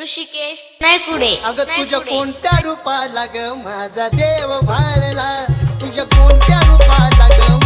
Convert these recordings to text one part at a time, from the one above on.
ऋषिकेश नायकुडे. अगं तुझ्या कोणत्या रूपाला ग माझा देव पाळला तुझ्या कोणत्या रूपाला ग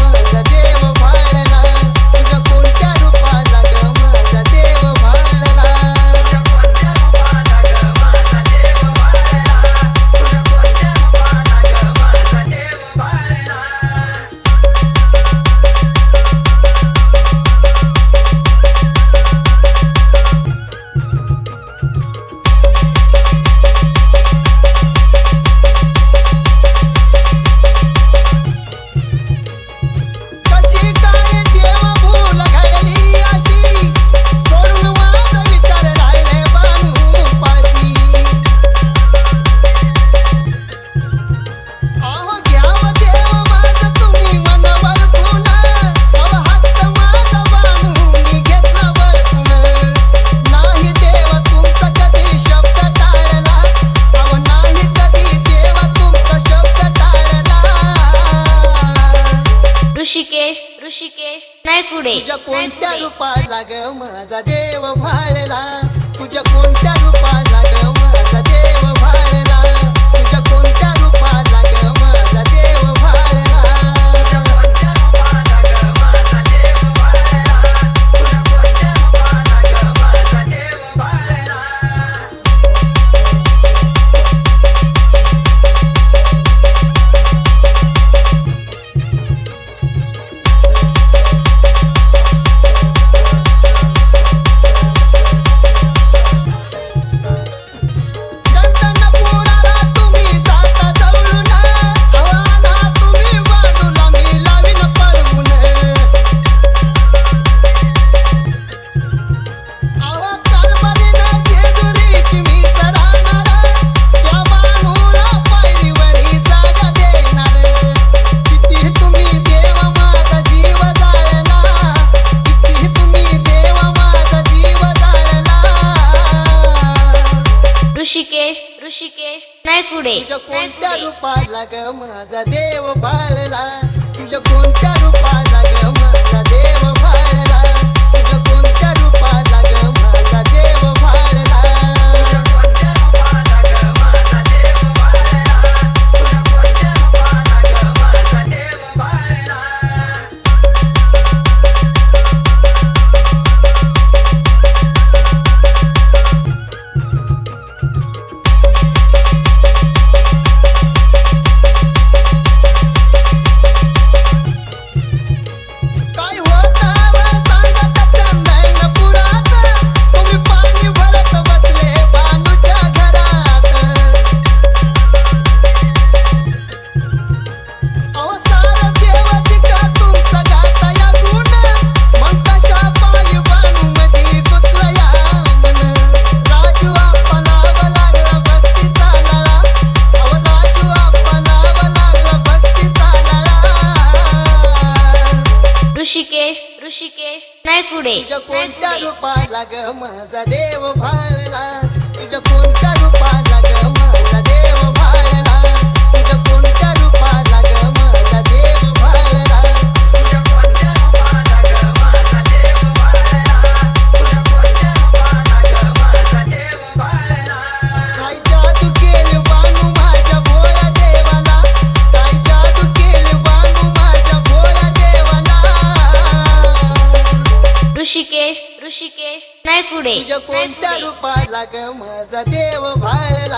ऋषिकेश नाही कुडे तुझ्या कोणत्या रूपाला ग माझा देव भाळला तुझ्या कोण नाही कुडे तुझ्या कोणत्या रूपाला ग माझा देव पाळला? तुझ्या कोणत्या रूपाला ग ऋषिकेश ऋषिकेश नायकुडे तुझ्या कोणत्या रूपा लाग माझा देव भाळला तुझ्या कोणत्या रूप ऋषिकेश नाही कुठे कोणत्या रूपाला ग माझा देव भाळ